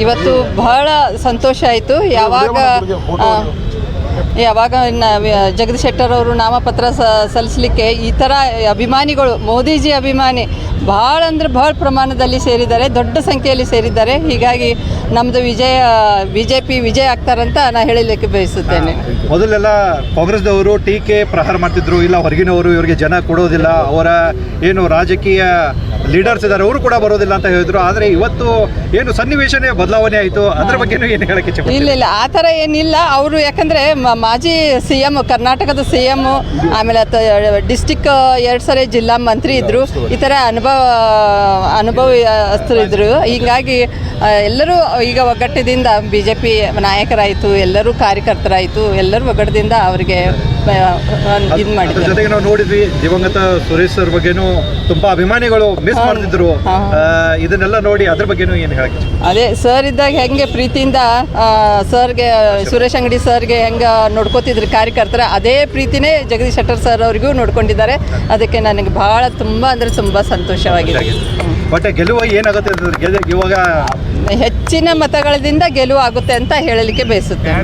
ಇವತ್ತು ಬಹಳ ಸಂತೋಷ ಆಯಿತು. ಯಾವಾಗ ಯಾವಾಗ ನ- ಜಗದೀಶ್ ಶೆಟ್ಟರ್ ಅವರು ನಾಮಪತ್ರ ಸಲ್ಲಿಸಲಿಕ್ಕೆ ಈ ಥರ ಅಭಿಮಾನಿಗಳು ಮೋದಿಜಿ ಅಭಿಮಾನಿ ಭಾಳ ಅಂದ್ರೆ ಭಾಳ ಪ್ರಮಾಣದಲ್ಲಿ ಸೇರಿದ್ದಾರೆ ದೊಡ್ಡ ಸಂಖ್ಯೆಯಲ್ಲಿ ಸೇರಿದ್ದಾರೆ. ಹೀಗಾಗಿ ನಮ್ಮದು ವಿಜಯ ಬಿ ಜೆ ಪಿ ವಿಜಯ ಆಗ್ತಾರಂತ ನಾನು ಹೇಳಲಿಕ್ಕೆ ಬಯಸುತ್ತೇನೆ. ಮೊದಲೆಲ್ಲ ಕಾಂಗ್ರೆಸ್ದವರು ಟೀಕೆ ಪ್ರಹಾರ ಮಾಡ್ತಿದ್ರು ಇಲ್ಲ ಹೊರಗಿನವರು ಇವರಿಗೆ ಜನ ಕೊಡೋದಿಲ್ಲ ಅವರ ಏನು ರಾಜಕೀಯ ಲೀಡರ್ಸ್ ಇದ್ದಾರೆ, ಅವರು ಕೂಡ ಬರೋದಿಲ್ಲ ಅಂತ ಹೇಳಿದ್ರು. ಆದರೆ ಇವತ್ತು ಏನು ಸನ್ನಿವೇಶನೇ ಬದಲಾವಣೆ ಆಯಿತು. ಅದ್ರ ಬಗ್ಗೆ ಏನು ಹೇಳಕ್ಕೆ ಇಲ್ಲ ಇಲ್ಲ, ಆ ಥರ ಏನಿಲ್ಲ. ಅವರು ಯಾಕಂದರೆ ಮಾಜಿ ಸಿ ಎಂ ಕರ್ನಾಟಕದ ಸಿ ಆಮೇಲೆ ಡಿಸ್ಟಿಕ್, ಎರಡು ಸರಿ ಜಿಲ್ಲಾ ಮಂತ್ರಿ ಇದ್ದರು ಈ ಥರ ಅನುಭವ, ಅನುಭವಸ್ಥರು ಇದ್ದರು ಹೀಗಾಗಿ ಎಲ್ಲರೂ ಈಗ ಒಗ್ಗಟ್ಟದಿಂದ ಬಿ ಜೆ ಪಿ ನಾಯಕರಾಯಿತು, ಎಲ್ಲರೂ ಕಾರ್ಯಕರ್ತರಾಯಿತು, ಎಲ್ಲರೂ ಒಗ್ಗಟ್ಟದಿಂದ ಅವರಿಗೆ ಇದು ಮಾಡಿದ್ರು ಜೊತೆಗೆ ನಾವು ನೋಡಿದ್ವಿ ದಿವಂಗತ ಸುರೇಶ್ ಸರ್ ಬಗ್ಗೆನೂ ತುಂಬಾ ಅಭಿಮಾನಿಗಳು ಮಿಸ್ ಮಾಡ್ತಿದ್ರು. ಇದನ್ನೆಲ್ಲ ನೋಡಿ ಅದ್ರ ಬಗ್ಗೆನೂ ಏನು ಹೇಳಕ್ಕೆ ಅದೇ ಸರ್ ಇದ್ದಾಗ ಹೆಂಗೆ ಪ್ರೀತಿಯಿಂದ ಸರ್ಗೆ ಸುರೇಶ್ ಅಂಗಡಿ ಸರ್ಗೆ ಹೆಂಗೆ ನೋಡ್ಕೋತಿದ್ರು ಕಾರ್ಯಕರ್ತರ ಅದೇ ಪ್ರೀತಿನೇ ಜಗದೀಶ್ ಶೆಟ್ಟರ್ ಸರ್ ಅವರಿಗೂ ನೋಡ್ಕೊಂಡಿದ್ದಾರೆ. ಅದಕ್ಕೆ ನನಗೆ ಬಹಳ ತುಂಬ ಅಂದರೆ ತುಂಬ ಸಂತೋಷವಾಗಿದೆ. ಬಟ್ ಗೆಲುವು ಏನಾಗುತ್ತೆ ಇವಾಗ ಹೆಚ್ಚಿನ ಮತಗಳಿಂದ ಗೆಲುವು ಆಗುತ್ತೆ ಅಂತ ಹೇಳಲಿಕ್ಕೆ ಬಯಸುತ್ತೇನೆ.